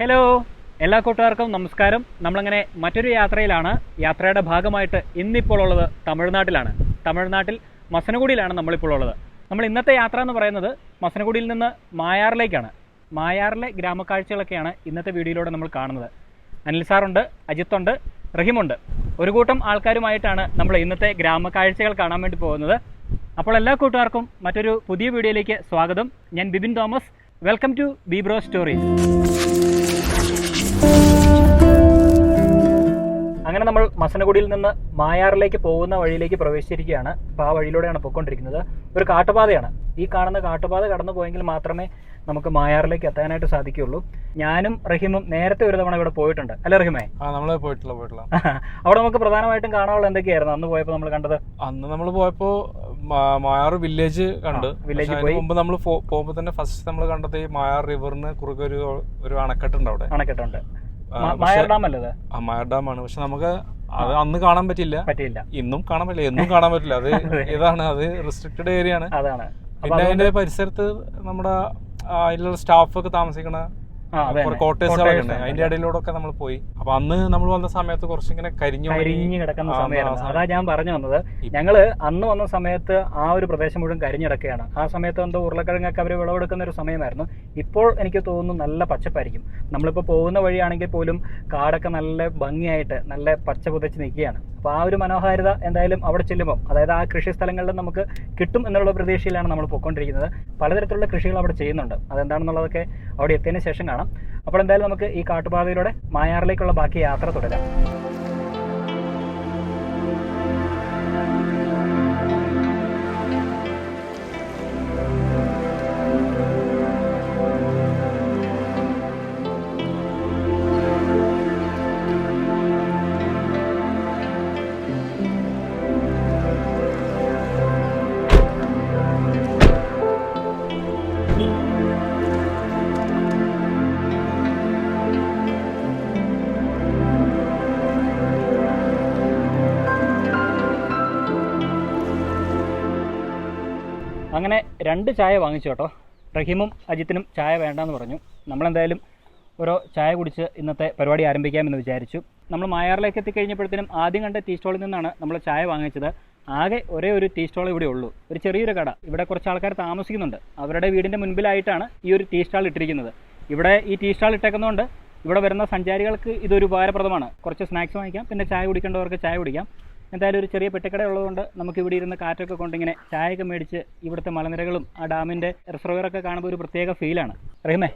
Hello എല്ലാ കൂട്ടുകാർക്കും നമസ്കാരം. നമ്മളങ്ങനെ മറ്റൊരു യാത്രയിലാണ്. യാത്രയുടെ ഭാഗമായിട്ട് ഇന്നിപ്പോൾ ഉള്ളത് തമിഴ്നാട്ടിലാണ്. തമിഴ്നാട്ടിൽ മസനഗുഡിയിലാണ് നമ്മളിപ്പോൾ ഉള്ളത് നമ്മൾ ഇന്നത്തെ യാത്ര എന്ന് പറയുന്നത് മസനഗുഡിയിൽ നിന്ന് മായാറിലേക്കാണ്. മായാറിലെ ഗ്രാമക്കാഴ്ചകളൊക്കെയാണ് ഇന്നത്തെ വീഡിയോയിലൂടെ നമ്മൾ കാണുന്നത്. അനിൽ സാറുണ്ട് അജിത്തുണ്ട് റഹിമുണ്ട്. ഒരു കൂട്ടം ആൾക്കാരുമായിട്ടാണ് നമ്മൾ ഇന്നത്തെ ഗ്രാമക്കാഴ്ചകൾ കാണാൻ വേണ്ടി പോകുന്നത്. അപ്പോൾ എല്ലാ കൂട്ടുകാർക്കും മറ്റൊരു പുതിയ വീഡിയോയിലേക്ക് സ്വാഗതം. ഞാൻ Bibin Thomas. Welcome to ബീബ്രോ stories അങ്ങനെ നമ്മൾ മസനഗുഡിയിൽ നിന്ന് മായാറിലേക്ക് പോകുന്ന വഴിയിലേക്ക് പ്രവേശിച്ചിരിക്കുകയാണ്. അപ്പോൾ ആ വഴിയിലൂടെയാണ് പോയിക്കൊണ്ടിരിക്കുന്നത്. ഒരു കാട്ടുപാതയാണ്. ഈ കാണുന്ന കാട്ടുപാത കടന്നു പോയെങ്കിൽ മാത്രമേ നമുക്ക് മായാറിലേക്ക് എത്താനായിട്ട് സാധിക്കുകയുള്ളൂ. ഞാനും റഹീമും നേരത്തെ ഒരു തവണ ഇവിടെ പോയിട്ടുണ്ട്. അല്ലെ റഹീമേ? ആ നമ്മൾ പോയിട്ടുള്ള പോയിട്ടുള്ള അവിടെ നമുക്ക് പ്രധാനമായിട്ടും കാണാനുള്ള എന്തൊക്കെയായിരുന്നു? അന്ന് പോയപ്പോൾ നമ്മൾ കണ്ടത്? അന്ന് നമ്മൾ പോയപ്പോൾ മായാർ വില്ലേജ് കണ്ട്. വില്ലേജ് മുമ്പ് നമ്മൾ പോകുമ്പോ തന്നെ ഫസ്റ്റ് നമ്മൾ കണ്ടത് ഈ മായാർ റിവറിന് കുറുകെ ഒരു ഒരു അണക്കെട്ടുണ്ട് അവിടെ. അണക്കെട്ടുണ്ട്. മായാർ ഡാം ആണ്. പക്ഷെ നമുക്ക് അത് അന്ന് കാണാൻ പറ്റില്ല പറ്റില്ല ഇന്നും കാണാൻ പറ്റില്ല. എന്നും കാണാൻ പറ്റില്ല. അത്. ഇതാണ്. അത് റെസ്ട്രിക്റ്റഡ് ഏരിയ ആണ്. പിന്നെ അതിന്റെ പരിസരത്ത് നമ്മുടെ അതിലുള്ള സ്റ്റാഫ് ഒക്കെ താമസിക്കണ. കോട്ടേഴ്സുകളൊക്കെ Quarters ഉണ്ട് അതിന്റെ ഇടയിലൂടെ ഒക്കെ നമ്മൾ പോയി. അപ്പൊ അന്ന് നമ്മൾ വന്ന സമയത്ത് കുറച്ചിങ്ങനെ കരിഞ്ഞു കരിഞ്ഞു കിടക്കുന്ന സമയമാണ് സമയമായിരുന്നു. അതാ ഞാൻ പറഞ്ഞു വന്നത്. ഞങ്ങൾ അന്ന് വന്ന സമയത്ത് ആ ഒരു പ്രദേശം മുഴുവൻ കരിഞ്ഞിടക്കുകയാണ്. ആ സമയത്ത് എന്തോ ഉരുളക്കിഴങ്ങൊക്കെ അവർ വിളവെടുക്കുന്ന ഒരു സമയമായിരുന്നു. ഇപ്പോൾ എനിക്ക് തോന്നുന്നു നല്ല പച്ചപ്പായിരിക്കും. നമ്മളിപ്പോൾ പോകുന്ന വഴിയാണെങ്കിൽ പോലും കാടൊക്കെ നല്ല ഭംഗിയായിട്ട് നല്ല പച്ച പുതച്ച് നിൽക്കുകയാണ്. അപ്പോൾ ആ ഒരു മനോഹാരിത എന്തായാലും അവിടെ ചെല്ലുമ്പോൾ അതായത് ആ കൃഷി സ്ഥലങ്ങളിൽ നമുക്ക് കിട്ടും എന്നുള്ള പ്രതീക്ഷയിലാണ് നമ്മൾ പോയിക്കൊണ്ടിരിക്കുന്നത്. പലതരത്തിലുള്ള കൃഷികൾ അവിടെ ചെയ്യുന്നുണ്ട്. അതെന്താണെന്നുള്ളതൊക്കെ അവിടെ എത്തിയതിന് ശേഷം കാണാം. അപ്പോൾ എന്തായാലും നമുക്ക് ഈ കാട്ടുപാതയിലൂടെ മായാറിലേക്കുള്ള ബാക്കി യാത്ര തുടരാം. രണ്ട് ചായ വാങ്ങിച്ചു കേട്ടോ. റഹീമും അജിത്തിനും ചായ വേണ്ടെന്ന് പറഞ്ഞു. നമ്മളെന്തായാലും ഓരോ ചായ കുടിച്ച് ഇന്നത്തെ പരിപാടി ആരംഭിക്കാമെന്ന് വിചാരിച്ചു. നമ്മൾ മായാറിലേക്ക് എത്തിക്കഴിഞ്ഞപ്പോഴത്തേനും ആദ്യം കണ്ട ടീ സ്റ്റോളിൽ നിന്നാണ് നമ്മൾ ചായ വാങ്ങിച്ചത്. ആകെ ഒരേ ഒരു ടീ സ്റ്റോൾ ഇവിടെ ഉള്ളൂ. ഒരു ചെറിയൊരു കട. ഇവിടെ കുറച്ച് ആൾക്കാർ താമസിക്കുന്നുണ്ട്. അവരുടെ വീടിന്റെ മുൻപിലായിട്ടാണ് ഈ ഒരു ടീ സ്റ്റാൾ ഇട്ടിരിക്കുന്നത്. ഇവിടെ ഈ ടീ സ്റ്റാൾ ഇട്ടേക്കുന്നതുകൊണ്ട് ഇവിടെ വരുന്ന സഞ്ചാരികൾക്ക് ഇതൊരു ഉപകാരപ്രദമാണ്. കുറച്ച് സ്നാക്സ് വാങ്ങിക്കാം പിന്നെ ചായ കുടിക്കേണ്ടവർക്ക് ചായ കുടിക്കാം. എന്തായാലും ഒരു ചെറിയ പെട്ടിക്കട ഉള്ളതുകൊണ്ട് നമുക്ക് ഇവിടെ ഇരുന്ന് കാറ്റൊക്കെ കൊണ്ടിങ്ങനെ ചായയൊക്കെ മേടിച്ച് ഇവിടുത്തെ മലനിരകളും ആ ഡാമിന്റെ റിസർവറൊക്കെ കാണുമ്പോൾ ഒരു പ്രത്യേക ഫീലാണ് റഹിമേ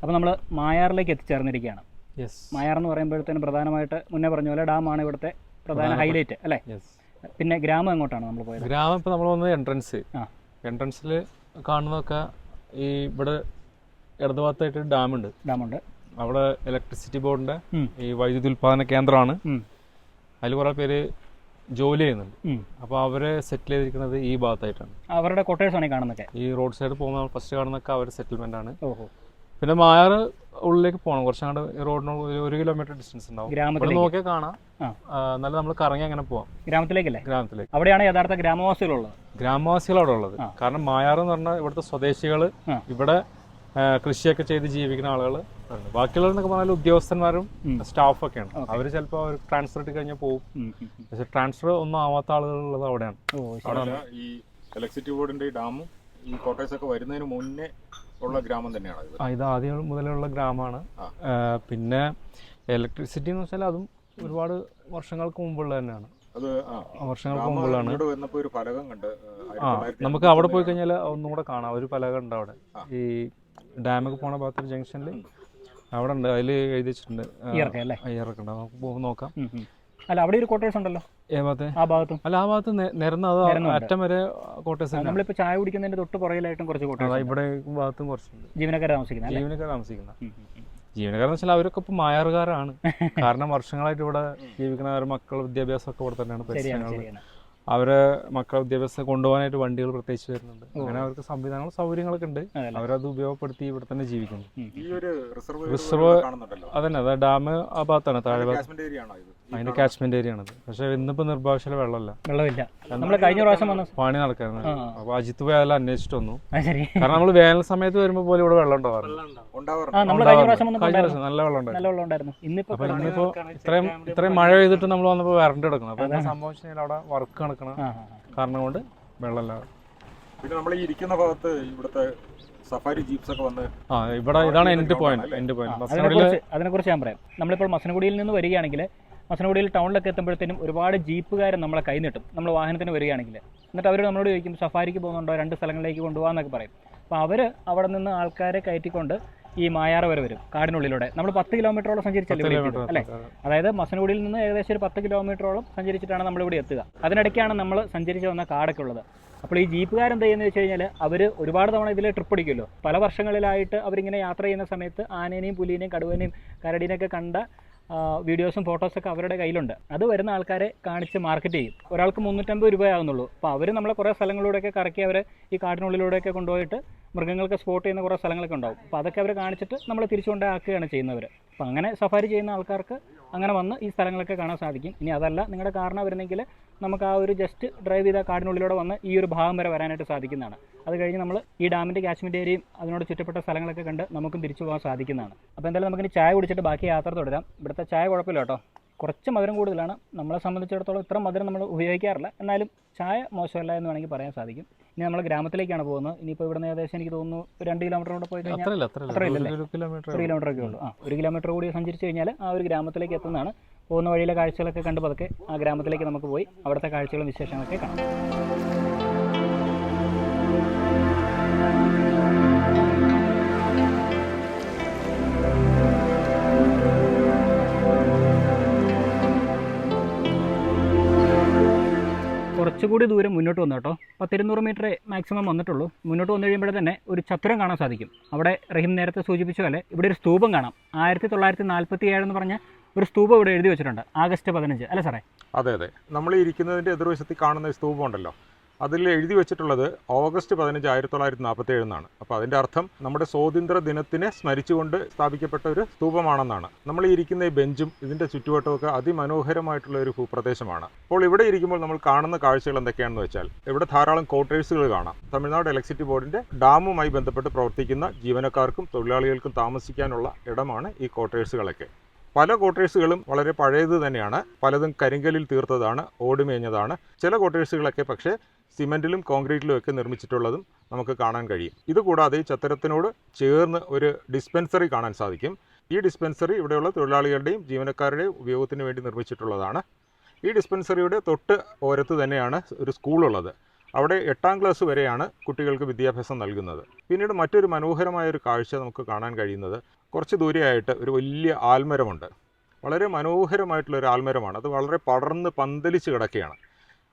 അപ്പോൾ നമ്മൾ മായാറിലേക്ക് എത്തിച്ചേർന്നിരിക്കുകയാണ്. യെസ് മായാർ എന്ന് പറയുമ്പോഴത്തേനും പ്രധാനമായിട്ട് മുന്നേ പറഞ്ഞ പോലെ ഡാമാണ് ഇവിടുത്തെ പ്രധാന ഹൈലൈറ്റ് അല്ലേ? പിന്നെ ഗ്രാമം എങ്ങോട്ടാണ് നമ്മൾ പോയത്? ഗ്രാമം ഇപ്പോൾ നമ്മൾ വന്നത് എൻട്രൻസ് ആ. എൻട്രൻസിൽ കാണുന്നതൊക്കെ ഈ ഇവിടെ ഇടതുഭാഗത്തായിട്ട് ഡാമുണ്ട്. ഡാമുണ്ട്. അവിടെ ഇലക്ട്രിസിറ്റി ബോർഡിന്റെ ഈ വൈദ്യുതി ഉൽപാദന കേന്ദ്രമാണ്. അതിൽ കുറെ പേര് ജോലി ചെയ്യുന്നുണ്ട്. അപ്പൊ അപ്പോൾ അവരെ സെറ്റിൽ ചെയ്തിരിക്കുന്നത് ഈ ഭാഗത്തായിട്ടാണ്. അവരുടെ കൊട്ടേഴ്സാണ് ഈ കാണുന്നത് ഈ റോഡ് സൈഡ് പോകുന്ന ഫസ്റ്റ് കാണുന്നൊക്കെ അവരുടെ സെറ്റിൽമെന്റ് ആണ്. പിന്നെ മായാർ ഉള്ളിലേക്ക് പോകണം കുറച്ചങ്ങോട്ട് ഈ റോഡിന് ഒരു- കിലോമീറ്റർ ഡിസ്റ്റൻസ് ഉണ്ടാവും. ഇവിടെ നോക്കിയാൽ കാണാം. എന്നാലും നമ്മൾ കറങ്ങി അങ്ങനെ പോവാം. ഗ്രാമത്തിലേക്കല്ലേ? ഗ്രാമത്തിലേക്ക്. അവിടെയാണ് യഥാർത്ഥ ഗ്രാമവാസികളുള്ളത്. ഗ്രാമവാസികൾ അവിടെ ഉള്ളത്. കാരണം മായാർ എന്ന് പറഞ്ഞാൽ ഇവിടുത്തെ സ്വദേശികൾ ഇവിടെ കൃഷിയൊക്കെ ചെയ്ത് ജീവിക്കുന്ന ആളുകൾ ബാക്കിയുള്ളവരെന്നൊക്കെ പറഞ്ഞാൽ ഉദ്യോഗസ്ഥന്മാരും. സ്റ്റാഫൊക്കെയാണ്. അവർ ചിലപ്പോൾ അവർ ട്രാൻസ്ഫർ ഇട്ട് കഴിഞ്ഞാൽ പോകും. പക്ഷെ ട്രാൻസ്ഫർ ഒന്നും ആവാത്ത ആളുകളുള്ളത് അവിടെയാണ്. ഓ ശരി. ഈ ഇലക്ട്രിസിറ്റി ബോർഡിന്റെ ഈ ഡാമും ഈ കോട്ടേഴ്സൊക്കെ വരുന്നതിന് മുന്നേ ഉള്ള ഗ്രാമം തന്നെയാണ് ഇത്? ആ, ഇത് ആദ്യം മുതലുള്ള ഗ്രാമമാണ്. പിന്നെ ഇലക്ട്രിസിറ്റി എന്ന് വെച്ചാൽ അതും ഒരുപാട് വർഷങ്ങൾക്ക് മുമ്പുള്ള തന്നെയാണ്. അത് ആ. ആ, വർഷങ്ങൾക്ക് മുമ്പുള്ളതാണ് ഫലകം നമുക്ക് അവിടെ പോയി കഴിഞ്ഞാൽ ഒന്നും കൂടെ കാണാം. ഒരു പലക ഉണ്ട് അവിടെ. ഈ ഡാമൊക്കെ പോണ ഭാഗത്തൊരു ജംഗ്ഷനിൽ അവിടെ ഉണ്ട് അതിൽ എഴുതി വെച്ചിട്ടുണ്ട്. നമുക്ക് നോക്കാം. അല്ല അവിടെ ഒരു കോട്ടേഴ്സ് ഉണ്ടല്ലോ? ഏ ഭാഗത്തെ ആ ഭാഗത്തും? അല്ല ആ ഭാഗത്ത് നിരന്ന അറ്റം വരെ കോട്ടേഴ്സ് നമ്മളിപ്പോ ചായ കുടിക്കുന്നതിന്റെ തൊട്ട് പുറകിലായിട്ടും കുറച്ച് കോട്ടേഴ്സ് ഇവിടെ ഭാഗത്തും കുറച്ചുണ്ട്. ജീവനക്കാർ താമസിക്കുന്ന ജീവനക്കാർ താമസിക്കുന്ന. ജീവനക്കാരെന്ന് വെച്ചാൽ അവരൊക്കെ ഇപ്പൊ മായാറുകാരാണ്. കാരണം വർഷങ്ങളായിട്ട് ഇവിടെ ജീവിക്കുന്ന മക്കൾ വിദ്യാഭ്യാസം ഒക്കെ ഇവിടെ തന്നെയാണ്. അവരെ മക്കളെ വിദ്യാഭ്യാസം കൊണ്ടുപോകാനായിട്ട് വണ്ടികൾ പ്രത്യേകിച്ച് വരുന്നുണ്ട്. അങ്ങനെ അവർക്ക് സംവിധാനങ്ങളും സൗകര്യങ്ങളൊക്കെ ഉണ്ട്. അവരത് ഉപയോഗപ്പെടുത്തി ഇവിടെ തന്നെ ജീവിക്കുന്നു. ഈ ഒരു റിസർവ് അതന്നെ അതെ ഡാം ആ ഭാഗത്താണ് താഴെ ഭാഗത്ത്. അതിന്റെ കാച്ച്മെന്റ് ഏരിയ ആണത്. പക്ഷെ ഇന്നിപ്പോ നിർഭാഗ്യശാല വെള്ളമല്ല. വെള്ളമില്ല. നമ്മൾ കഴിഞ്ഞ പ്രാവശ്യം വന്ന പണി നടക്കായിരുന്നു. അപ്പൊ അജിത്ത് പോയി അതെല്ലാം അന്വേഷിച്ചിട്ട് വന്നു. കാരണം നമ്മൾ വേനൽ സമയത്ത് വരുമ്പോ പോലും ഇവിടെ വെള്ളം ഉണ്ടാവാറുണ്ട്. കഴിഞ്ഞ പ്രാവശ്യം. നല്ല വെള്ളം ഉണ്ടായിരുന്നു. ഇന്നിപ്പോ അപ്പൊ ഇന്നിപ്പോ ഇത്രയും ഇത്രയും മഴ പെയ്തിട്ട് നമ്മൾ വന്നപ്പോ വരണ്ട് കിടക്കണം അപ്പൊ എന്താ സംഭവം അവിടെ വർക്ക് നടക്കണ. കാരണം കൊണ്ട് വെള്ളമില്ല. പിന്നെ നമ്മൾ ഇരിക്കുന്ന ഭാഗത്ത് ഇവിടുത്തെ സഫാരി ജീപ്സ് ഒക്കെ വന്ന് ആ ഇവിടെ ഇതാണ് എൻഡ് പോയിന്റ്? എൻഡ് പോയിന്റ് അതിനെക്കുറിച്ച് ഞാൻ പറയാം. നമ്മളിപ്പോൾ മസനഗുഡിയിൽ നിന്ന് വരികയാണെങ്കിൽ മസനഗുഡിയിൽ ടൗണിലൊക്കെ എത്തുമ്പോഴത്തേനും ഒരുപാട് ജീപ്പുകാരൻ നമ്മളെ കൈ നീട്ടും നമ്മൾ വാഹനത്തിന് വരികയാണെങ്കിൽ എന്നിട്ട് അവർ നമ്മളോട് ചോദിക്കും സഫാരിക്ക് പോകുന്നുണ്ടോ? രണ്ട് സ്ഥലങ്ങളിലേക്ക് കൊണ്ടുപോകാന്നൊക്കെ പറയും. അപ്പോൾ അവർ അവിടെ നിന്ന് ആൾക്കാരെ കയറ്റിക്കൊണ്ട് ഈ മായാറ വരെ വരും കാടിനുള്ളിലൂടെ. നമ്മൾ പത്ത് കിലോമീറ്ററോളം സഞ്ചരിച്ചല്ലേ അല്ലേ? അതായത് മസനഗുഡിയിൽ നിന്ന് ഏകദേശം ഒരു പത്ത് കിലോമീറ്ററോളം സഞ്ചരിച്ചിട്ടാണ് നമ്മൾ ഇവിടെ എത്തുക. അതിനിടയ്ക്കാണ് നമ്മൾ സഞ്ചരിച്ച് വന്ന കാടൊക്കെ ഉള്ളത്. അപ്പോൾ ഈ ജീപ്പുകാരൻ എന്ത് ചെയ്യുന്നത് വെച്ച് കഴിഞ്ഞാൽ അവർ ഒരുപാട് തവണ ഇതിൽ ട്രിപ്പ് അടിക്കുമല്ലോ പല വർഷങ്ങളിലായിട്ട് അവരിങ്ങനെ യാത്ര ചെയ്യുന്ന സമയത്ത് ആനേനെയും പുലിനെയും കടുവനെയും കരടിനെയൊക്കെ കണ്ട വീഡിയോസും ഫോട്ടോസൊക്കെ അവരുടെ കയ്യിലുണ്ട്. അത് വരുന്ന ആൾക്കാരെ കാണിച്ച് മാർക്കറ്റ് ചെയ്യും. ഒരാൾക്ക് മുന്നൂറ്റമ്പത് രൂപയാകുന്നുള്ളൂ അപ്പോൾ അവർ നമ്മളെ കുറേ സ്ഥലങ്ങളിലൂടെയൊക്കെ കറക്കി അവരെ ഈ കാട്ടിനുള്ളിലൂടെയൊക്കെ കൊണ്ടുപോയിട്ട് മൃഗങ്ങൾക്ക് സ്പോട്ട് ചെയ്യുന്ന കുറേ സ്ഥലങ്ങളൊക്കെ ഉണ്ടാവും. അപ്പോൾ അതൊക്കെ അവർ കാണിച്ചിട്ട് നമ്മൾ തിരിച്ചുകൊണ്ടാക്കുകയാണ് ചെയ്യുന്നവർ അപ്പോൾ അങ്ങനെ സഫാരി ചെയ്യുന്ന ആൾക്കാർക്ക് അങ്ങനെ വന്ന് ഈ സ്ഥലങ്ങളൊക്കെ കാണാൻ സാധിക്കും. ഇനി അതല്ല നിങ്ങളുടെ കാറിന് വരുന്നെങ്കിൽ നമുക്ക് ആ ഒരു ജസ്റ്റ് ഡ്രൈവ് ചെയ്ത കാടിനുള്ളിലൂടെ വന്ന് ഈ ഒരു ഭാഗം വരെ വരാനായിട്ട് സാധിക്കുന്നതാണ്. അത് കഴിഞ്ഞ് നമ്മൾ ഈ ഡാമിന്റെ കാശ്മീർ ഏരിയയും അതിനോട് ചുറ്റപ്പെട്ട സ്ഥലങ്ങളൊക്കെ കണ്ട് നമുക്കും തിരിച്ചു പോകാൻ സാധിക്കുന്നതാണ്. അപ്പോൾ എന്തായാലും നമുക്കിനി ചായ കുടിച്ചിട്ട് ബാക്കി യാത്ര തുടരാം. ഇവിടുത്തെ ചായ കുഴപ്പമില്ല കേട്ടോ. കുറച്ച് മധുരം കൂടുതലാണ്. നമ്മളെ സംബന്ധിച്ചിടത്തോളം ഇത്ര മധുരം നമ്മൾ ഉപയോഗിക്കാറില്ല. എന്നാലും ചായ മോശമല്ല എന്ന് വേണമെങ്കിൽ പറയാൻ സാധിക്കും. ഇനി നമ്മൾ ഗ്രാമത്തിലേക്കാണ് പോകുന്നത്. ഇനിയിപ്പോൾ ഇവിടുന്ന് ഏകദേശം എനിക്ക് തോന്നുന്നു രണ്ട് കിലോമീറ്റർ കൂടെ പോയി കഴിഞ്ഞാൽ ഒരു കിലോമീറ്റർ ഒക്കെ ഉള്ളൂ. ആ ഒരു കിലോമീറ്റർ കൂടി സഞ്ചരിച്ച് കഴിഞ്ഞാൽ ആ ഒരു ഗ്രാമത്തിലേക്ക് എത്തുന്നതാണ്. പോകുന്ന വഴിയിലെ കാഴ്ചകളൊക്കെ കണ്ട് പതുക്കെ ആ ഗ്രാമത്തിലേക്ക് നമുക്ക് പോയി അവിടുത്തെ കാഴ്ചകളും വിശേഷങ്ങളൊക്കെ കാണാം. കുറച്ചുകൂടി ദൂരം മുന്നോട്ട് വന്നു കേട്ടോ. പത്തിരുന്നൂറ് മീറ്റർ മാക്സിമം വന്നിട്ടുള്ളൂ. മുന്നോട്ട് വന്നു കഴിയുമ്പോഴേ തന്നെ ഒരു ചത്തുരം കാണാൻ സാധിക്കും. അവിടെ റഹീം നേരത്തെ സൂചിപ്പിച്ച പോലെ ഇവിടെ ഒരു സ്തൂപം കാണാം. ആയിരത്തി തൊള്ളായിരത്തി നാൽപ്പത്തി ഏഴ് എന്ന് പറഞ്ഞ ഒരു സ്തൂപം ഇവിടെ എഴുതി വെച്ചിട്ടുണ്ട്. ആഗസ്റ്റ് പതിനഞ്ച്. അല്ലേ സാറേ? അതെ അതെ. നമ്മൾ ഇരിക്കുന്നതിന്റെ എതിർവശത്തിൽ കാണുന്ന സ്തൂപം ഉണ്ടല്ലോ അതിൽ എഴുതി വെച്ചിട്ടുള്ളത് ഓഗസ്റ്റ് പതിനഞ്ച് ആയിരത്തി തൊള്ളായിരത്തി നാൽപ്പത്തി ഏഴ് എന്നാണ്. അപ്പോൾ അതിന്റെ അർത്ഥം നമ്മുടെ സ്വാതന്ത്ര്യ ദിനത്തിനെ സ്മരിച്ചുകൊണ്ട് സ്ഥാപിക്കപ്പെട്ട ഒരു സ്തൂപമാണെന്നാണ്. നമ്മൾ ഇരിക്കുന്ന ഈ ബെഞ്ചും ഇതിന്റെ ചുറ്റുവട്ടമൊക്കെ അതിമനോഹരമായിട്ടുള്ള ഒരു ഭൂപ്രദേശമാണ്. അപ്പോൾ ഇവിടെ ഇരിക്കുമ്പോൾ നമ്മൾ കാണുന്ന കാഴ്ചകൾ എന്തൊക്കെയാണെന്ന് വെച്ചാൽ ഇവിടെ ധാരാളം ക്വാർട്ടേഴ്സുകൾ കാണാം. തമിഴ്നാട് ഇലക്ട്രിസിറ്റി ബോർഡിന്റെ ഡാമുമായി ബന്ധപ്പെട്ട് പ്രവർത്തിക്കുന്ന ജീവനക്കാർക്കും തൊഴിലാളികൾക്കും താമസിക്കാനുള്ള ഇടമാണ് ഈ ക്വാർട്ടേഴ്സുകളൊക്കെ പല ക്വാർട്ടേഴ്സുകളും വളരെ പഴയത് തന്നെയാണ്. പലതും കരിങ്കലിൽ തീർത്തതാണ് ഓടുമേഞ്ഞതാണ്. ചില ക്വാർട്ടേഴ്സുകളൊക്കെ പക്ഷേ സിമെന്റിലും കോൺക്രീറ്റിലും ഒക്കെ നിർമ്മിച്ചിട്ടുള്ളതും നമുക്ക് കാണാൻ കഴിയും. ഇതുകൂടാതെ ഈ ചത്തരത്തിനോട് ചേർന്ന് ഒരു ഡിസ്പെൻസറി കാണാൻ സാധിക്കും. ഈ ഡിസ്പെൻസറി ഇവിടെയുള്ള തൊഴിലാളികളുടെയും ജീവനക്കാരുടെയും ഉപയോഗത്തിന് വേണ്ടി നിർമ്മിച്ചിട്ടുള്ളതാണ്. ഈ ഡിസ്പെൻസറിയുടെ തൊട്ട് ഓരത്ത് തന്നെയാണ് ഒരു സ്കൂളുള്ളത്. അവിടെ എട്ടാം ക്ലാസ് വരെയാണ് കുട്ടികൾക്ക് വിദ്യാഭ്യാസം നൽകുന്നത്. പിന്നീട് മറ്റൊരു മനോഹരമായ ഒരു കാഴ്ച നമുക്ക് കാണാൻ കഴിയുന്നത് കുറച്ച് ദൂരെയായിട്ട് ഒരു വലിയ ആൽമരമുണ്ട്. വളരെ മനോഹരമായിട്ടുള്ള ഒരു ആൽമരമാണ്. അത് വളരെ പടർന്ന് പന്തലിച്ച് കിടക്കുകയാണ്.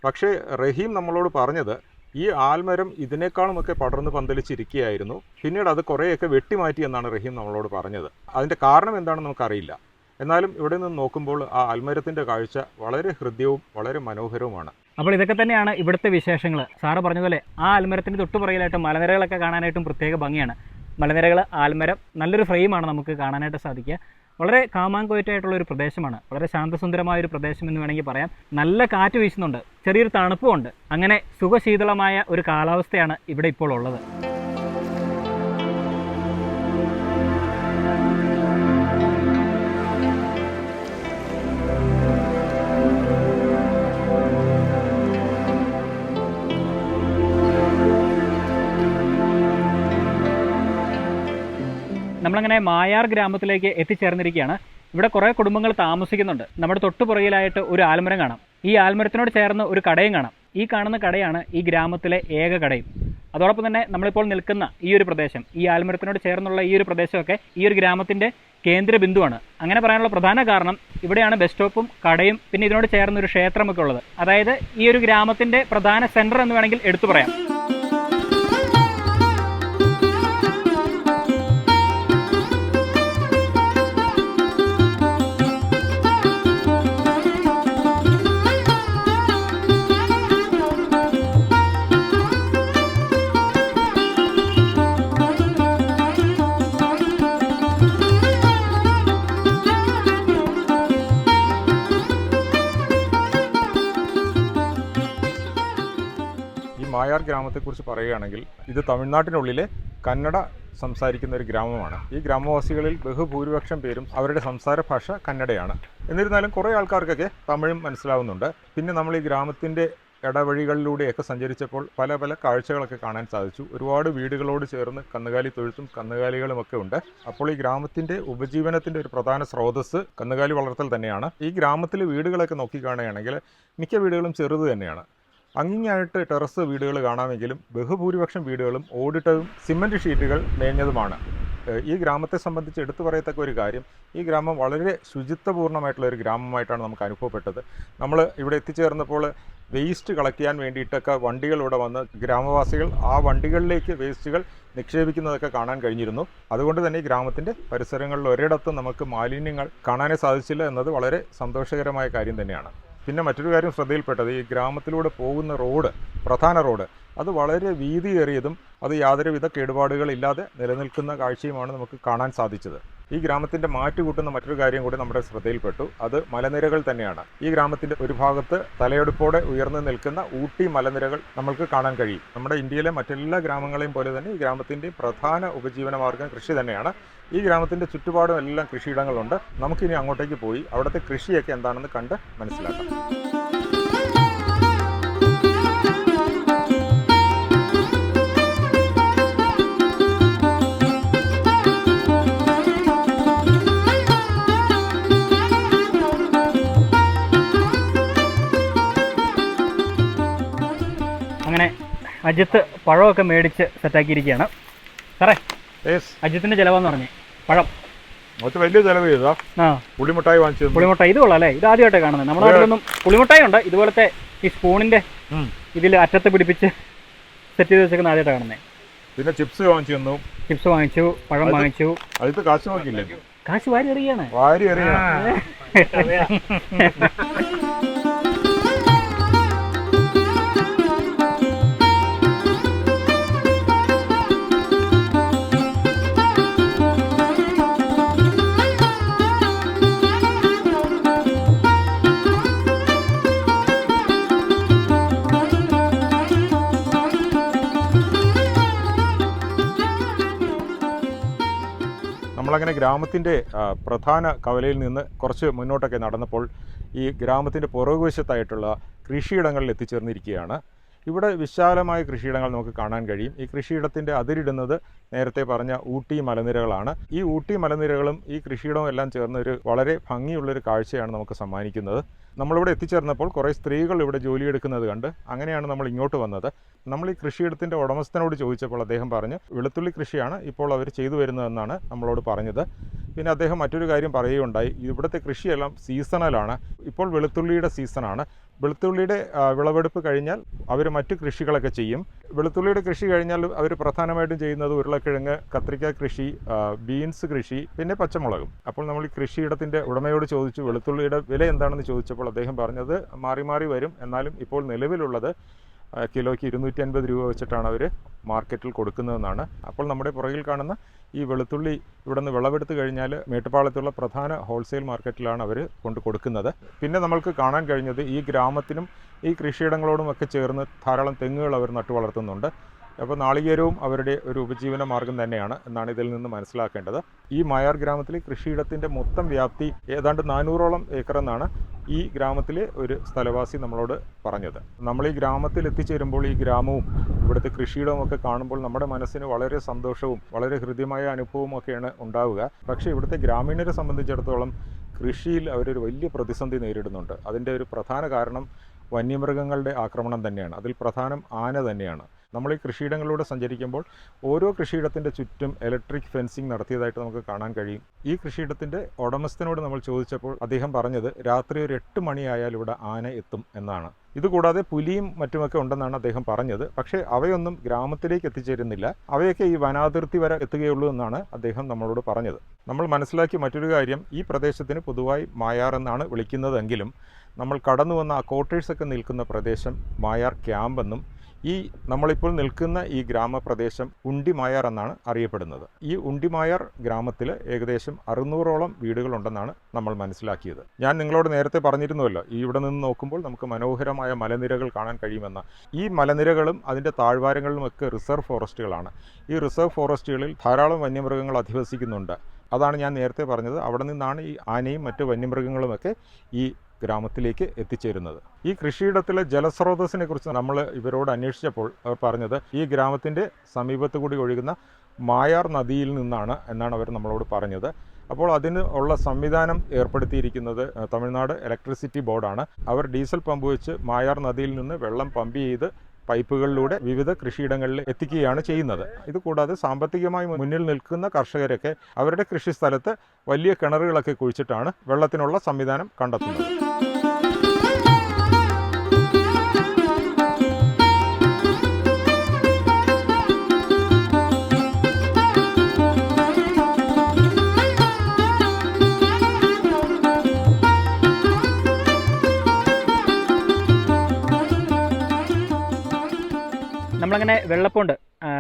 പക്ഷേ റഹീം നമ്മളോട് പറഞ്ഞത് ഈ ആൽമരം ഇതിനേക്കാളുമൊക്കെ പടർന്ന് പന്തലിച്ചിരിക്കുകയായിരുന്നു. പിന്നീട് അത് കുറേയൊക്കെ വെട്ടിമാറ്റി എന്നാണ് റഹീം നമ്മളോട് പറഞ്ഞത്. അതിന്റെ കാരണം എന്താണെന്ന് നമുക്കറിയില്ല. എന്നാലും ഇവിടെ നിന്ന് നോക്കുമ്പോൾ ആ ആൽമരത്തിന്റെ കാഴ്ച വളരെ ഹൃദ്യവും വളരെ മനോഹരവുമാണ്. അപ്പോൾ ഇതൊക്കെ തന്നെയാണ് ഇവിടുത്തെ വിശേഷങ്ങൾ. സാറ് പറഞ്ഞതുപോലെ ആ ആൽമരത്തിന്റെ തൊട്ടുപുറകിലായിട്ട് മലനിരകളൊക്കെ കാണാനായിട്ടും പ്രത്യേക ഭംഗിയാണ്. മലനിരകൾ ആൽമരം നല്ലൊരു ഫ്രെയിമാണ് നമുക്ക് കാണാനായിട്ട് സാധിക്കുക. വളരെ കാമാങ്കോയറ്റായിട്ടുള്ള ഒരു പ്രദേശമാണ്. വളരെ ശാന്തസുന്ദരമായ ഒരു പ്രദേശം എന്ന് വേണമെങ്കിൽ പറയാം. നല്ല കാറ്റ് വീശുന്നുണ്ട്. ചെറിയൊരു തണുപ്പുമുണ്ട് അങ്ങനെ സുഖശീതളമായ ഒരു കാലാവസ്ഥയാണ് ഇവിടെ ഇപ്പോൾ ഉള്ളത്. നമ്മളങ്ങനെ മായാർ ഗ്രാമത്തിലേക്ക് എത്തിച്ചേർന്നിരിക്കുകയാണ്. ഇവിടെ കുറേ കുടുംബങ്ങൾ താമസിക്കുന്നുണ്ട്. നമ്മുടെ തൊട്ടുപുറയിലായിട്ട് ഒരു ആൽമരം കാണാം. ഈ ആൽമരത്തിനോട് ചേർന്ന് ഒരു കടയും കാണാം. ഈ കാണുന്ന കടയാണ് ഈ ഗ്രാമത്തിലെ ഏക കടയും. അതോടൊപ്പം തന്നെ നമ്മളിപ്പോൾ നിൽക്കുന്ന ഈ ഒരു പ്രദേശം ഈ ആൽമരത്തിനോട് ചേർന്നുള്ള ഈ ഒരു പ്രദേശമൊക്കെ ഈ ഒരു ഗ്രാമത്തിന്റെ കേന്ദ്ര ബിന്ദുവാണ്. അങ്ങനെ പറയാനുള്ള പ്രധാന കാരണം ഇവിടെയാണ് ബസ് സ്റ്റോപ്പും കടയും പിന്നെ ഇതിനോട് ചേർന്ന ഒരു ക്ഷേത്രമൊക്കെ ഉള്ളത്. അതായത് ഈ ഒരു ഗ്രാമത്തിന്റെ പ്രധാന സെന്റർ എന്ന് വേണമെങ്കിൽ എടുത്തു പറയാം. മായാർ ഗ്രാമത്തെക്കുറിച്ച് പറയുകയാണെങ്കിൽ ഇത് തമിഴ്നാട്ടിനുള്ളിലെ കന്നഡ സംസാരിക്കുന്ന ഒരു ഗ്രാമമാണ്. ഈ ഗ്രാമവാസികളിൽ ബഹുഭൂരിപക്ഷം പേരും അവരുടെ സംസാര ഭാഷ കന്നഡയാണ്. എന്നിരുന്നാലും കുറേ ആൾക്കാർക്കൊക്കെ തമിഴും മനസ്സിലാവുന്നുണ്ട്. പിന്നെ നമ്മൾ ഈ ഗ്രാമത്തിന്റെ ഇടവഴികളിലൂടെയൊക്കെ സഞ്ചരിച്ചപ്പോൾ പല പല കാഴ്ചകളൊക്കെ കാണാൻ സാധിച്ചു. ഒരുപാട് വീടുകളോട് ചേർന്ന് കന്നുകാലി തൊഴുത്തും കന്നുകാലികളും ഒക്കെ ഉണ്ട്. അപ്പോൾ ഈ ഗ്രാമത്തിന്റെ ഉപജീവനത്തിന്റെ ഒരു പ്രധാന സ്രോതസ് കന്നുകാലി വളർത്തൽ തന്നെയാണ്. ഈ ഗ്രാമത്തിലെ വീടുകളൊക്കെ നോക്കിക്കാണുകയാണെങ്കിൽ മിക്ക വീടുകളും ചെറുത് തന്നെയാണ്. അങ്ങിങ്ങായിട്ട് ടെറസ് വീടുകൾ കാണാമെങ്കിലും ബഹുഭൂരിപക്ഷം വീടുകളും ഓടിട്ടതും സിമന്റ് ഷീറ്റുകൾ മേഞ്ഞതുമാണ്. ഈ ഗ്രാമത്തെ സംബന്ധിച്ച് എടുത്തു പറയത്തക്ക ഒരു കാര്യം ഈ ഗ്രാമം വളരെ ശുചിത്വപൂർണമായിട്ടുള്ള ഒരു ഗ്രാമമായിട്ടാണ് നമുക്ക് അനുഭവപ്പെട്ടത്. നമ്മൾ ഇവിടെ എത്തിച്ചേർന്നപ്പോൾ വേസ്റ്റ് കളക്ട് ചെയ്യാൻ വേണ്ടിയിട്ടൊക്കെ വണ്ടികൾ ഇവിടെ വന്ന് ഗ്രാമവാസികൾ ആ വണ്ടികളിലേക്ക് വേസ്റ്റുകൾ നിക്ഷേപിക്കുന്നതൊക്കെ കാണാൻ കഴിഞ്ഞിരുന്നു. അതുകൊണ്ട് തന്നെ ഈ ഗ്രാമത്തിന്റെ പരിസരങ്ങളിൽ ഒരിടത്തും നമുക്ക് മാലിന്യങ്ങൾ കാണാനേ സാധിച്ചില്ല എന്നത് വളരെ സന്തോഷകരമായ കാര്യം തന്നെയാണ്. പിന്നെ മറ്റൊരു കാര്യം ശ്രദ്ധയിൽപ്പെട്ടത് ഈ ഗ്രാമത്തിലൂടെ പോകുന്ന റോഡ് പ്രധാന റോഡ് അത് വളരെ വീതിയേറിയതും അത് യാതൊരുവിധ കേടുപാടുകളില്ലാതെ നിലനിൽക്കുന്ന കാഴ്ചയുമാണ് നമുക്ക് കാണാൻ സാധിച്ചത്. ഈ ഗ്രാമത്തിന്റെ മാറ്റുകൂട്ടുന്ന മറ്റൊരു കാര്യം കൂടി നമ്മുടെ ശ്രദ്ധയിൽപ്പെട്ടു. അത് മലനിരകൾ തന്നെയാണ്. ഈ ഗ്രാമത്തിന്റെ ഒരു ഭാഗത്ത് തലയെടുപ്പോടെ ഉയർന്നു നിൽക്കുന്ന ഊട്ടി മലനിരകൾ നമ്മൾക്ക് കാണാൻ കഴിയും. നമ്മുടെ ഇന്ത്യയിലെ മറ്റെല്ലാ ഗ്രാമങ്ങളെയും പോലെ തന്നെ ഈ ഗ്രാമത്തിന്റെ പ്രധാന ഉപജീവന മാർഗം കൃഷി തന്നെയാണ്. ഈ ഗ്രാമത്തിന്റെ ചുറ്റുപാടും എല്ലാം കൃഷിയിടങ്ങളുണ്ട്. നമുക്കിനി അങ്ങോട്ടേക്ക് പോയി അവിടുത്തെ കൃഷിയൊക്കെ എന്താണെന്ന് കണ്ട് മനസ്സിലാക്കാം. അജിത്ത് പഴമൊക്കെ മേടിച്ച് സെറ്റാക്കിയിരിക്കുകയാണ് സാറേ അജിത്തിന്റെ ചെലവെന്ന് പറഞ്ഞു. പറഞ്ഞേ പഴം വലിയ ചിലവ് ചെയ്താ പുളിമുട്ടായി വാങ്ങിച്ചു. പുളിമുട്ടായി. ഇത് കൊള്ളാം അല്ലേ? ഇത് ആദ്യമായിട്ട് കാണുന്നത്. നമ്മുടെ നാട്ടിലൊന്നും പുളിമുട്ടായി ഉണ്ട്. ഇതുപോലത്തെ ഈ സ്പൂണിന്റെ. ഇതിൽ അറ്റത്ത് പിടിപ്പിച്ച് സെറ്റ് ചെയ്ത് വെച്ചേക്കുന്ന ആദ്യമായിട്ട് കാണുന്നത് പിന്നെ ചിപ്സ് വാങ്ങിച്ചു തന്നു. ചിപ്സ് വാങ്ങിച്ചു പഴം വാങ്ങിച്ചു. അതിൽ കാശ് നോക്കില്ലേ കാശ് വാരി എറിയാണ്. വാരി എറിയണം. നമ്മളങ്ങനെ ഗ്രാമത്തിന്റെ പ്രധാന കവലയിൽ നിന്ന് കുറച്ച് മുന്നോട്ടൊക്കെ നടന്നപ്പോൾ ഈ ഗ്രാമത്തിന്റെ പുറകുവശത്തായിട്ടുള്ള കൃഷിയിടങ്ങളിൽ എത്തിച്ചേർന്നിരിക്കുകയാണ്. ഇവിടെ വിശാലമായ കൃഷിയിടങ്ങൾ നമുക്ക് കാണാൻ കഴിയും. ഈ കൃഷിയിടത്തിന്റെ അതിരിടുന്നത് നേരത്തെ പറഞ്ഞ ഊട്ടി മലനിരകളാണ്. ഈ ഊട്ടി മലനിരകളും ഈ കൃഷിയിടവും എല്ലാം ചേർന്ന ഒരു വളരെ ഭംഗിയുള്ളൊരു കാഴ്ചയാണ് നമുക്ക് സമ്മാനിക്കുന്നത്. നമ്മളിവിടെ എത്തിച്ചേർന്നപ്പോൾ കുറേ സ്ത്രീകൾ ഇവിടെ ജോലിയെടുക്കുന്നത് കണ്ട് അങ്ങനെയാണ് നമ്മൾ ഇങ്ങോട്ട് വന്നത്. നമ്മൾ ഈ കൃഷിയിടത്തിന്റെ ഉടമസ്ഥനോട് ചോദിച്ചപ്പോൾ അദ്ദേഹം പറഞ്ഞു വെളുത്തുള്ളി കൃഷിയാണ് ഇപ്പോൾ അവർ ചെയ്തു വരുന്നതെന്നാണ് നമ്മളോട് പറഞ്ഞത്. പിന്നെ അദ്ദേഹം മറ്റൊരു കാര്യം പറയുകയുണ്ടായി ഇവിടുത്തെ കൃഷിയെല്ലാം സീസണലാണ്. ഇപ്പോൾ വെളുത്തുള്ളിയുടെ സീസണാണ്. വെളുത്തുള്ളിയുടെ വിളവെടുപ്പ് കഴിഞ്ഞാൽ അവർ മറ്റു കൃഷികളൊക്കെ ചെയ്യും. വെളുത്തുള്ളിയുടെ കൃഷി കഴിഞ്ഞാൽ അവർ പ്രധാനമായിട്ടും ചെയ്യുന്നത് ഉരുളക്കിഴങ്ങ് കത്രിക്ക കൃഷി ബീൻസ് കൃഷി പിന്നെ പച്ചമുളകും. അപ്പോൾ നമ്മൾ ഈ കൃഷിയിടത്തിന്റെ ഉടമയോട് ചോദിച്ചു വെളുത്തുള്ളിയുടെ വില എന്താണെന്ന് ചോദിച്ചപ്പോൾ അദ്ദേഹം പറഞ്ഞത് മാറി മാറി വരും. എന്നാലും ഇപ്പോൾ നിലവിലുള്ളത് കിലോയ്ക്ക് ഇരുന്നൂറ്റി അൻപത് രൂപ വെച്ചിട്ടാണ് അവർ മാർക്കറ്റിൽ കൊടുക്കുന്നതെന്നാണ്. അപ്പോൾ നമ്മുടെ പുറകിൽ കാണുന്ന ഈ വെളുത്തുള്ളി ഇവിടുന്ന് വിളവെടുത്ത് കഴിഞ്ഞാൽ മേട്ടുപ്പാളത്തുള്ള പ്രധാന ഹോൾസെയിൽ മാർക്കറ്റിലാണ് അവർ കൊണ്ട് കൊടുക്കുന്നത്. പിന്നെ നമ്മൾക്ക് കാണാൻ കഴിഞ്ഞത് ഈ ഗ്രാമത്തിനും ഈ കൃഷിയിടങ്ങളോടും ഒക്കെ ചേർന്ന് ധാരാളം തെങ്ങുകൾ അവർ നട്ടു വളർത്തുന്നുണ്ട് അപ്പോൾ നാളികേരവും അവരുടെ ഒരു ഉപജീവന മാർഗം തന്നെയാണ് എന്നാണ് ഇതിൽ നിന്ന് മനസ്സിലാക്കേണ്ടത്. ഈ മായാർ ഗ്രാമത്തിലെ കൃഷിയിടത്തിന്റെ മൊത്തം വ്യാപ്തി ഏതാണ്ട് നാനൂറോളം ഏക്കർ എന്നാണ് ഈ ഗ്രാമത്തിലെ ഒരു സ്ഥലവാസി നമ്മളോട് പറഞ്ഞത്. നമ്മൾ ഈ ഗ്രാമത്തിൽ എത്തിച്ചേരുമ്പോൾ ഈ ഗ്രാമവും ഇവിടുത്തെ കൃഷിയിടവും ഒക്കെ കാണുമ്പോൾ നമ്മുടെ മനസ്സിന് വളരെ സന്തോഷവും വളരെ ഹൃദ്യമായ അനുഭവവും ഒക്കെയാണ് ഉണ്ടാവുക. പക്ഷേ ഇവിടുത്തെ ഗ്രാമീണരെ സംബന്ധിച്ചിടത്തോളം കൃഷിയിൽ അവരൊരു വലിയ പ്രതിസന്ധി നേരിടുന്നുണ്ട്. അതിന്റെ ഒരു പ്രധാന കാരണം വന്യമൃഗങ്ങളുടെ ആക്രമണം തന്നെയാണ്. അതിൽ പ്രധാനം ആന തന്നെയാണ്. നമ്മൾ ഈ കൃഷിയിടങ്ങളിലൂടെ സഞ്ചരിക്കുമ്പോൾ ഓരോ കൃഷിയിടത്തിന്റെ ചുറ്റും ഇലക്ട്രിക് ഫെൻസിങ് നടത്തിയതായിട്ട് നമുക്ക് കാണാൻ കഴിയും. ഈ കൃഷിയിടത്തിന്റെ ഉടമസ്ഥനോട് നമ്മൾ ചോദിച്ചപ്പോൾ അദ്ദേഹം പറഞ്ഞത് രാത്രി ഒരു എട്ട് മണിയായാൽ ഇവിടെ ആന എത്തും എന്നാണ്. ഇതുകൂടാതെ പുലിയും മറ്റുമൊക്കെ ഉണ്ടെന്നാണ് അദ്ദേഹം പറഞ്ഞത്. പക്ഷേ അവയൊന്നും ഗ്രാമത്തിലേക്ക് എത്തിച്ചേരുന്നില്ല. അവയൊക്കെ ഈ വനാതിർത്തി വരെ എത്തുകയുള്ളൂ എന്നാണ് അദ്ദേഹം നമ്മളോട് പറഞ്ഞത്. നമ്മൾ മനസ്സിലാക്കിയ മറ്റൊരു കാര്യം ഈ പ്രദേശത്തിന് പൊതുവായി മായാർ എന്നാണ് വിളിക്കുന്നതെങ്കിലും നമ്മൾ കടന്നു വന്ന ആ ക്വാർട്ടേഴ്സൊക്കെ നിൽക്കുന്ന പ്രദേശം മായാർ ക്യാമ്പെന്നും ഈ നമ്മളിപ്പോൾ നിൽക്കുന്ന ഈ ഗ്രാമപ്രദേശം ഉണ്ടിമായാർ എന്നാണ് അറിയപ്പെടുന്നത്. ഈ ഉണ്ടിമായാർ ഗ്രാമത്തിൽ ഏകദേശം അറുന്നൂറോളം വീടുകളുണ്ടെന്നാണ് നമ്മൾ മനസ്സിലാക്കിയത്. ഞാൻ നിങ്ങളോട് നേരത്തെ പറഞ്ഞിരുന്നുവല്ലോ ഈ ഇവിടെ നിന്ന് നോക്കുമ്പോൾ നമുക്ക് മനോഹരമായ മലനിരകൾ കാണാൻ കഴിയുമെന്ന്. ഈ മലനിരകളും അതിന്റെ താഴ്വാരങ്ങളിലുമൊക്കെ റിസർവ് ഫോറസ്റ്റുകളാണ്. ഈ റിസർവ് ഫോറസ്റ്റുകളിൽ ധാരാളം വന്യമൃഗങ്ങൾ അധിവസിക്കുന്നുണ്ട്. അതാണ് ഞാൻ നേരത്തെ പറഞ്ഞത്. അവിടെ നിന്നാണ് ഈ ആനയും മറ്റ് വന്യമൃഗങ്ങളുമൊക്കെ ഈ ഗ്രാമത്തിലേക്ക് എത്തിച്ചേരുന്നത്. ഈ കൃഷിയിടത്തിലെ ജലസ്രോതസ്സിനെ കുറിച്ച് നമ്മൾ ഇവരോട് അന്വേഷിച്ചപ്പോൾ അവർ പറഞ്ഞത് ഈ ഗ്രാമത്തിന്റെ സമീപത്ത് കൂടി ഒഴുകുന്ന മായാർ നദിയിൽ നിന്നാണ് എന്നാണ് അവർ നമ്മളോട് പറഞ്ഞത്. അപ്പോൾ അതിന് ഉള്ള സംവിധാനം ഏർപ്പെടുത്തിയിരിക്കുന്നത് തമിഴ്നാട് ഇലക്ട്രിസിറ്റി ബോർഡാണ്. അവർ ഡീസൽ പമ്പ് വെച്ച് മായാർ നദിയിൽ നിന്ന് വെള്ളം പമ്പ് ചെയ്ത് പൈപ്പുകളിലൂടെ വിവിധ കൃഷിയിടങ്ങളിൽ എത്തിക്കുകയാണ് ചെയ്യുന്നത്. ഇത് കൂടാതെ സാമ്പത്തികമായി മുന്നിൽ നിൽക്കുന്ന കർഷകരൊക്കെ അവരുടെ കൃഷി സ്ഥലത്ത് വലിയ കിണറുകളൊക്കെ കുഴിച്ചിട്ടാണ് വെള്ളത്തിനുള്ള സംവിധാനം കണ്ടെത്തുന്നത്. നമ്മളങ്ങനെ വെള്ളപ്പുണ്ട്.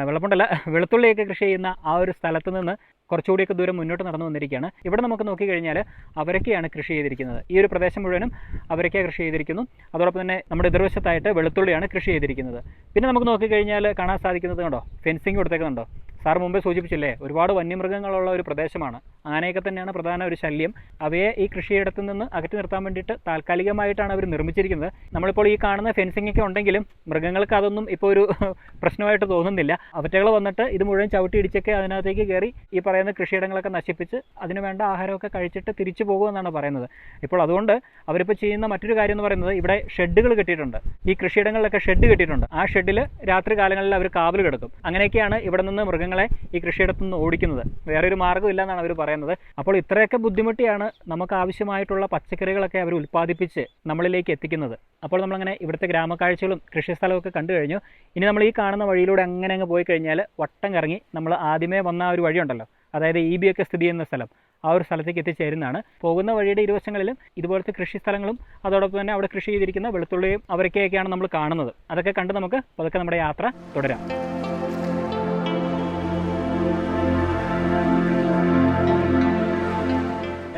വെള്ളപ്പുണ്ടല്ല വെളുത്തുള്ളിയൊക്കെ കൃഷി ചെയ്യുന്ന ആ ഒരു സ്ഥലത്ത് നിന്ന് കുറച്ചുകൂടിയൊക്കെ ദൂരം മുന്നോട്ട് നടന്നു വന്നിരിക്കുകയാണ്. ഇവിടെ നമുക്ക് നോക്കിക്കഴിഞ്ഞാൽ അവരൊക്കെയാണ് കൃഷി ചെയ്തിരിക്കുന്നത്. ഈ ഒരു പ്രദേശം മുഴുവനും അവരൊക്കെ കൃഷി ചെയ്തിരിക്കുന്നു. അതോടൊപ്പം തന്നെ നമ്മുടെ എതിർവശത്തായിട്ട് വെളുത്തുള്ളിയാണ് കൃഷി ചെയ്തിരിക്കുന്നത്. പിന്നെ നമുക്ക് നോക്കിക്കഴിഞ്ഞാൽ കാണാൻ സാധിക്കുന്നത് കണ്ടോ? ഫെൻസിങ് കൊടുത്തേക്കുന്നുണ്ടോ? സാർ മുമ്പേ സൂചിപ്പിച്ചില്ലേ ഒരുപാട് വന്യമൃഗങ്ങളുള്ള ഒരു പ്രദേശമാണ്. ആനയൊക്കെ തന്നെയാണ് പ്രധാന ഒരു ശല്യം. അവയെ ഈ കൃഷിയിടത്തു നിന്ന് അകറ്റി നിർത്താൻ വേണ്ടിയിട്ട് താൽക്കാലികമായിട്ടാണ് അവർ നിർമ്മിച്ചിരിക്കുന്നത്. നമ്മളിപ്പോൾ ഈ കാണുന്ന ഫെൻസിംഗ് ഒക്കെ ഉണ്ടെങ്കിലും മൃഗങ്ങൾക്ക് അതൊന്നും ഇപ്പോൾ ഒരു പ്രശ്നമായിട്ട് തോന്നുന്നില്ല. അവറ്റകൾ വന്നിട്ട് ഇത് മുഴുവൻ ചവിട്ടി ഇടിച്ചൊക്കെ അതിനകത്തേക്ക് കയറി ഈ പറയുന്ന കൃഷിയിടങ്ങളൊക്കെ നശിപ്പിച്ച് അതിന് വേണ്ട ആഹാരമൊക്കെ കഴിച്ചിട്ട് തിരിച്ചു പോകുമെന്നാണ് പറയുന്നത്. ഇപ്പോൾ അതുകൊണ്ട് അവരിപ്പോൾ ചെയ്യുന്ന മറ്റൊരു കാര്യം എന്ന് പറയുന്നത് ഇവിടെ ഷെഡുകൾ കെട്ടിയിട്ടുണ്ട്. ഈ കൃഷിയിടങ്ങളിലൊക്കെ ഷെഡ് കെട്ടിയിട്ടുണ്ട്. ആ ഷെഡിൽ രാത്രി കാലങ്ങളിൽ അവർ കാവൽ കിടക്കും. അങ്ങനെയൊക്കെയാണ് ഇവിടെ നിന്ന് മൃഗങ്ങളെ ഈ കൃഷിയിടത്തു നിന്ന് ഓടിക്കുന്നത്. വേറൊരു മാർഗമില്ല എന്നാണ് അവർ പറയുന്നത്. അപ്പോൾ ഇത്രയൊക്കെ ബുദ്ധിമുട്ടിയാണ് നമുക്ക് ആവശ്യമായിട്ടുള്ള പച്ചക്കറികളൊക്കെ അവർ ഉൽപ്പാദിപ്പിച്ച് നമ്മളിലേക്ക് എത്തിക്കുന്നത്. അപ്പോൾ നമ്മളങ്ങനെ ഇവിടുത്തെ ഗ്രാമക്കാഴ്ചകളും കൃഷിസ്ഥലമൊക്കെ കണ്ടു കഴിഞ്ഞു. ഇനി നമ്മൾ ഈ കാണുന്ന വഴിയിലൂടെ അങ്ങനെ അങ്ങ് പോയി കഴിഞ്ഞാൽ വട്ടം കറങ്ങി നമ്മൾ ആദ്യമേ വന്ന ആ ഒരു വഴിയുണ്ടല്ലോ. അതായത് ഇ ബി ഒക്കെ സ്ഥിതി ചെയ്യുന്ന സ്ഥലം. ആ ഒരു സ്ഥലത്തേക്ക് എത്തിച്ചേരുന്നതാണ്. പോകുന്ന വഴിയുടെ ഇരുവശങ്ങളിലും ഇതുപോലത്തെ കൃഷി സ്ഥലങ്ങളും അതോടൊപ്പം തന്നെ അവിടെ കൃഷി ചെയ്തിരിക്കുന്ന വെളുത്തുള്ളിയും അവരൊക്കെയൊക്കെയാണ് നമ്മൾ കാണുന്നത്. അതൊക്കെ കണ്ട് നമുക്ക് പതുക്കെ നമ്മുടെ യാത്ര തുടരാം.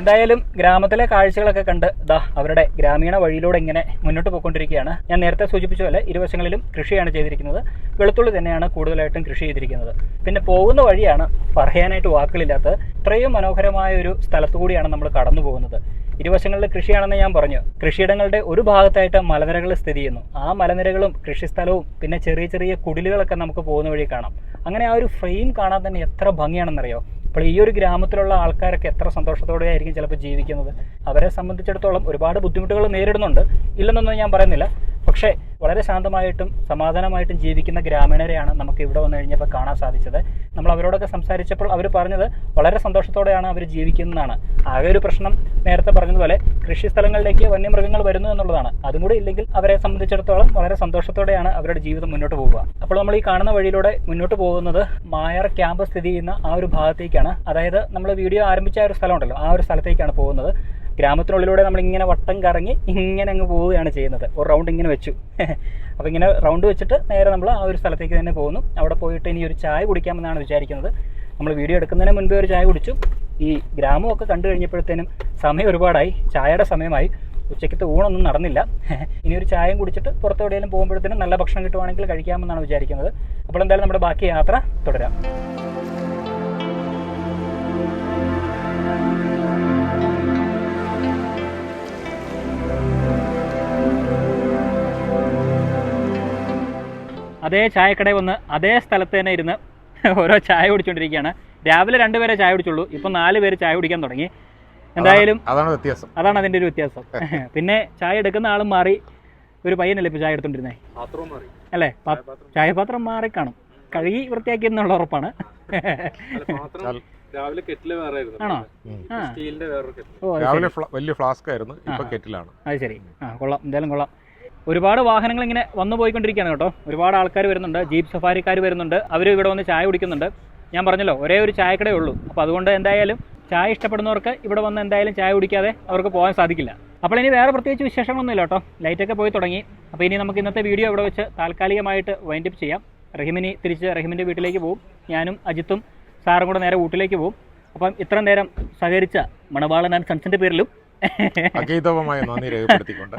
എന്തായാലും ഗ്രാമത്തിലെ കാഴ്ചകളൊക്കെ കണ്ട് ദാ അവരുടെ ഗ്രാമീണ വഴിയിലൂടെ ഇങ്ങനെ മുന്നോട്ട് പോയിക്കൊണ്ടിരിക്കുകയാണ്. ഞാൻ നേരത്തെ സൂചിപ്പിച്ച പോലെ ഇരുവശങ്ങളിലും കൃഷിയാണ് ചെയ്തിരിക്കുന്നത്. വെളുത്തുള്ളി തന്നെയാണ് കൂടുതലായിട്ടും കൃഷി ചെയ്തിരിക്കുന്നത്. പിന്നെ പോകുന്ന വഴിയാണ് പറയാനായിട്ട് വാക്കുകളില്ലാത്തത്. ഇത്രയും മനോഹരമായ ഒരു സ്ഥലത്തു കൂടിയാണ് നമ്മൾ കടന്നു പോകുന്നത് ഇരുവശങ്ങളിൽ കൃഷിയാണെന്ന് ഞാൻ പറഞ്ഞു. കൃഷിയിടങ്ങളുടെ ഒരു ഭാഗത്തായിട്ട് മലനിരകൾ സ്ഥിതി ചെയ്യുന്നു. ആ മലനിരകളും കൃഷിസ്ഥലവും പിന്നെ ചെറിയ ചെറിയ കുടിലുകളൊക്കെ നമുക്ക് പോകുന്ന വഴി കാണാം. അങ്ങനെ ആ ഒരു ഫ്രെയിം കാണാൻ തന്നെ എത്ര ഭംഗിയാണെന്നറിയോ? അപ്പോൾ ഈ ഒരു ഗ്രാമത്തിലുള്ള ആൾക്കാരൊക്കെ എത്ര സന്തോഷത്തോടെ ആയിരിക്കും ചിലപ്പോൾ ജീവിക്കുന്നത്. അവരെ സംബന്ധിച്ചിടത്തോളം ഒരുപാട് ബുദ്ധിമുട്ടുകൾ നേരിടുന്നുണ്ട്. ഇല്ലെന്നൊന്നും ഞാൻ പറയുന്നില്ല. പക്ഷേ വളരെ ശാന്തമായിട്ടും സമാധാനമായിട്ടും ജീവിക്കുന്ന ഗ്രാമീണരെയാണ് നമുക്ക് ഇവിടെ വന്നു കഴിഞ്ഞപ്പോൾ കാണാൻ സാധിച്ചത്. നമ്മൾ അവരോടൊക്കെ സംസാരിച്ചപ്പോൾ അവർ പറഞ്ഞത് വളരെ സന്തോഷത്തോടെയാണ് അവർ ജീവിക്കുന്നതാണ്. ആകെ ഒരു പ്രശ്നം നേരത്തെ പറഞ്ഞതുപോലെ കൃഷി സ്ഥലങ്ങളിലേക്ക് വന്യമൃഗങ്ങൾ വരുന്നു എന്നുള്ളതാണ്. അതും കൂടി ഇല്ലെങ്കിൽ അവരെ സംബന്ധിച്ചിടത്തോളം വളരെ സന്തോഷത്തോടെയാണ് അവരുടെ ജീവിതം മുന്നോട്ട് പോവുക. അപ്പോൾ നമ്മൾ ഈ കാണുന്ന വഴിയിലൂടെ മുന്നോട്ട് പോകുന്നത് മായർ ക്യാമ്പ് സ്ഥിതി ചെയ്യുന്ന ആ ഒരു ഭാഗത്തേക്കാണ്. അതായത് നമ്മൾ വീഡിയോ ആരംഭിച്ച ആ ഒരു സ്ഥലമുണ്ടല്ലോ. ആ ഒരു സ്ഥലത്തേക്കാണ് പോകുന്നത്. ഗ്രാമത്തിനുള്ളിലൂടെ നമ്മൾ ഇങ്ങനെ വട്ടം കറങ്ങി ഇങ്ങനെ അങ്ങ് പോവുകയാണ് ചെയ്യുന്നത്. ഒരു റൗണ്ട് ഇങ്ങനെ വെച്ചു. അപ്പോൾ ഇങ്ങനെ റൗണ്ട് വെച്ചിട്ട് നേരെ നമ്മൾ ആ ഒരു സ്ഥലത്തേക്ക് തന്നെ പോകുന്നു. അവിടെ പോയിട്ട് ഇനി ഒരു ചായ കുടിക്കാമെന്നാണ് വിചാരിക്കുന്നത്. നമ്മൾ വീഡിയോ എടുക്കുന്നതിന് മുൻപേ ഒരു ചായ കുടിച്ചു. ഈ ഗ്രാമമൊക്കെ കണ്ടു കഴിഞ്ഞപ്പോഴത്തേനും സമയം ഒരുപാടായി. ചായയുടെ സമയമായി. ഉച്ചയ്ക്കത്തെ ഊണൊന്നും നടന്നില്ല. ഇനി ഒരു ചായയും കുടിച്ചിട്ട് പുറത്തെവിടെയെങ്കിലും പോകുമ്പോഴത്തേനും നല്ല ഭക്ഷണം കിട്ടുവാണെങ്കിൽ കഴിക്കാമെന്നാണ് വിചാരിക്കുന്നത്. അപ്പോൾ എന്തായാലും നമ്മുടെ ബാക്കി യാത്ര തുടരാം. അതേ ചായക്കടയിൽ വന്ന് അതേ സ്ഥലത്ത് തന്നെ ഇരുന്ന് ഓരോ ചായ കുടിച്ചുകൊണ്ടിരിക്കുകയാണ് രാവിലെ രണ്ടുപേരെ ചായ കുടിച്ചുള്ളൂ. ഇപ്പം നാല് പേര് ചായ കുടിക്കാൻ തുടങ്ങി. എന്തായാലും അതാണ് വ്യത്യാസം. അതാണ് അതിന്റെ ഒരു വ്യത്യാസം. പിന്നെ ചായ എടുക്കുന്ന ആളും മാറി ഒരു പയ്യനല്ലേ ഇപ്പൊ ചായ എടുത്തോണ്ടിരുന്നേ? അല്ലേ? ചായ ചായപാത്രം മാറി കാണും. കഴുകി വൃത്തിയാക്കി എന്നുള്ള ഉറപ്പാണ്. പാത്രം രാവിലെ കെറ്റിൽ വേറെ ആയിരുന്നു. ആണോ? ആ. സ്റ്റീലിന്റെ വേറൊരു കെറ്റിൽ. രാവിലെ വലിയ ഫ്ലാസ്ക് ആയിരുന്നു. ഇപ്പൊ കെറ്റിലാണ്. അത് ശരി. ആ കൊള്ളാം. എന്തായാലും കൊള്ളാം. ഒരുപാട് വാഹനങ്ങൾ ഇങ്ങനെ വന്നു പോയിക്കൊണ്ടിരിക്കുകയാണ് കേട്ടോ. ഒരുപാട് ആൾക്കാർ വരുന്നുണ്ട്. ജീപ്പ് സഫാരിക്കാർ വരുന്നുണ്ട്. അവർ ഇവിടെ വന്ന് ചായ കുടിക്കുന്നുണ്ട്. ഞാൻ പറഞ്ഞല്ലോ ഒരേ ഒരു ചായക്കടയേ ഉള്ളൂ. അപ്പോൾ അതുകൊണ്ട് എന്തായാലും ചായ ഇഷ്ടപ്പെടുന്നവർക്ക് ഇവിടെ വന്ന് എന്തായാലും ചായ കുടിക്കാതെ അവർക്ക് പോകാൻ സാധിക്കില്ല. അപ്പോൾ ഇനി വേറെ പ്രത്യേകിച്ച് വിശേഷങ്ങളൊന്നുമില്ല കേട്ടോ. ലൈറ്റൊക്കെ പോയി തുടങ്ങി. അപ്പോൾ ഇനി നമുക്ക് ഇന്നത്തെ വീഡിയോ ഇവിടെ വെച്ച് താൽക്കാലികമായിട്ട് വൈൻഡപ്പ് ചെയ്യാം. റഹിമിനി തിരിച്ച് റഹിമിന്റെ വീട്ടിലേക്ക് പോകും ഞാനും അജിത്തും സാറും കൂടെ നേരെ വീട്ടിലേക്ക് പോകും അപ്പം ഇത്രയും നേരം സഹകരിച്ച മണവാളൻ ആൻഡ് സൺസിന്റെ പേരിലും അഗൈതവമായ നന്ദി രേഖപ്പെടുത്തിക്കൊണ്ട്.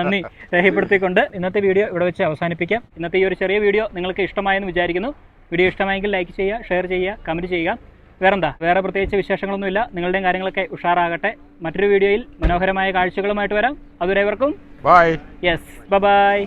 നന്ദി രേഖപ്പെടുത്തിക്കൊണ്ട്. ഇന്നത്തെ വീഡിയോ ഇവിടെ വെച്ച് അവസാനിപ്പിക്കാം. ഇന്നത്തെ ഈ ഒരു ചെറിയ വീഡിയോ നിങ്ങൾക്ക് ഇഷ്ടമായെന്ന് വിചാരിക്കുന്നു. വീഡിയോ ഇഷ്ടമായെങ്കിൽ ലൈക്ക് ചെയ്യുക ഷെയർ ചെയ്യുക കമന്റ് ചെയ്യുക. വേറെന്താ? വേറെ പ്രത്യേകിച്ച് വിശേഷങ്ങളൊന്നുമില്ല. നിങ്ങളുടെയും കാര്യങ്ങളൊക്കെ ഉഷാറാകട്ടെ. മറ്റൊരു വീഡിയോയിൽ മനോഹരമായ കാഴ്ചകളുമായിട്ട് വരാം. അതുവരെ ഇവർക്കും ബൈ യെസ് ബൈ